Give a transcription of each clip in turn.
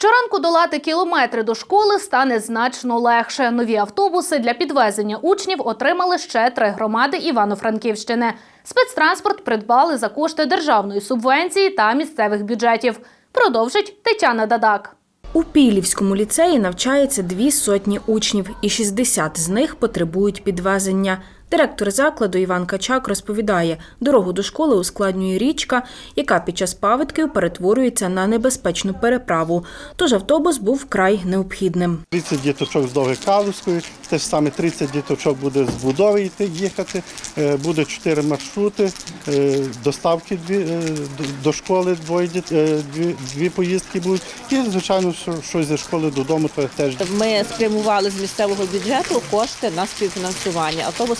Щоранку долати кілометри до школи стане значно легше. Нові автобуси для підвезення учнів отримали ще три громади Івано-Франківщини. Спецтранспорт придбали за кошти державної субвенції та місцевих бюджетів. Продовжить Тетяна Дадак. У Пілівському ліцеї навчається дві сотні учнів, і 60 з них потребують підвезення. Директор закладу Іван Качак розповідає, дорогу до школи ускладнює річка, яка під час паводків перетворюється на небезпечну переправу. Тож автобус був вкрай необхідним. 30 діточок з Довгикалівської, те ж саме 30 діточок буде з будови йти їхати. Е, Буде 4 маршрути, е, доставки дві, е, до- школи двоє дві, дві поїздки будуть. І, звичайно, що- щось зі школи додому то теж Ми спрямували з місцевого бюджету кошти на співфінансування. Автобус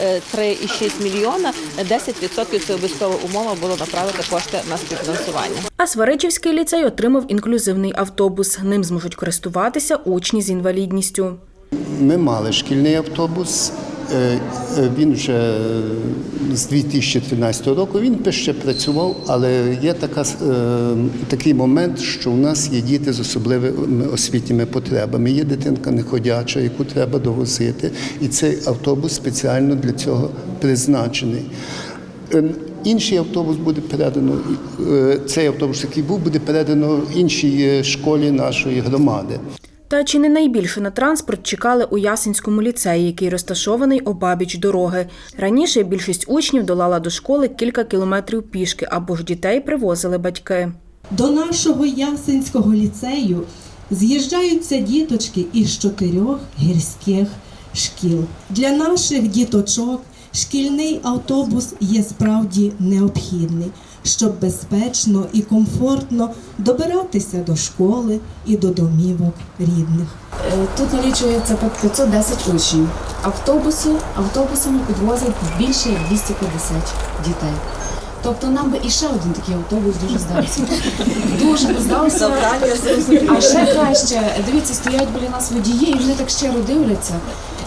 е, 3,6 мільйона. 10% це обов'язкова умова було направити кошти на співфінансування. А Сваричівський ліцей отримав інклюзивний автобус. Ним зможуть користуватися учні з інвалідністю. Ми мали шкільний автобус. Е, е, Він вже е, з 2013 року він ще працював, але є така, такий момент, що у нас є діти з особливими освітніми потребами. Є дитинка неходяча, яку треба довозити, і цей автобус спеціально для цього призначений. Е, Інший автобус буде передано, цей автобус, який був, буде передано іншій школі нашої громади. Та чи не найбільше на транспорт чекали у Ясенському ліцеї, який розташований обабіч дороги. Раніше більшість учнів долала до школи кілька кілометрів пішки або ж дітей привозили батьки. До нашого Ясенського ліцею з'їжджаються діточки із чотирьох гірських шкіл. Для наших діточок шкільний автобус є справді необхідний, щоб безпечно і комфортно добиратися до школи і до домівок рідних. Е, Тут налічується 510 учнів. Автобуси, автобусами підвозять більше як 250 дітей. Тобто нам би іще один такий автобус дуже здався. Дуже здався. А ще краще, дивіться, стоять біля нас водії, і вони так щиро дивляться.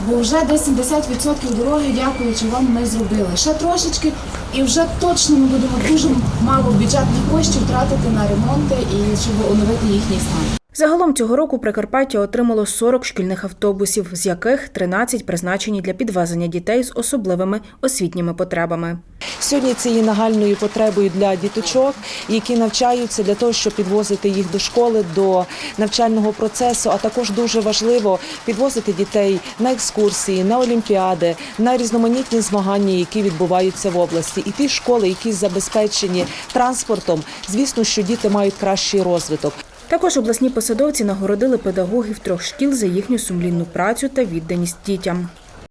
Бо вже десь 70% дороги, дякуючи вам, ми зробили. Ще трошечки, і вже точно ми будемо дуже мало бюджетних коштів тратити на ремонти і щоб оновити їхній стан. Загалом цього року Прикарпаття отримало 40 шкільних автобусів, з яких 13 призначені для підвезення дітей з особливими освітніми потребами. Сьогодні це є нагальною потребою для діточок, які навчаються для того, щоб підвозити їх до школи, до навчального процесу. А також дуже важливо підвозити дітей на екскурсії, на олімпіади, на різноманітні змагання, які відбуваються в області. І ті школи, які забезпечені транспортом, звісно, що діти мають кращий розвиток. Також обласні посадовці нагородили педагогів трьох шкіл за їхню сумлінну працю та відданість дітям.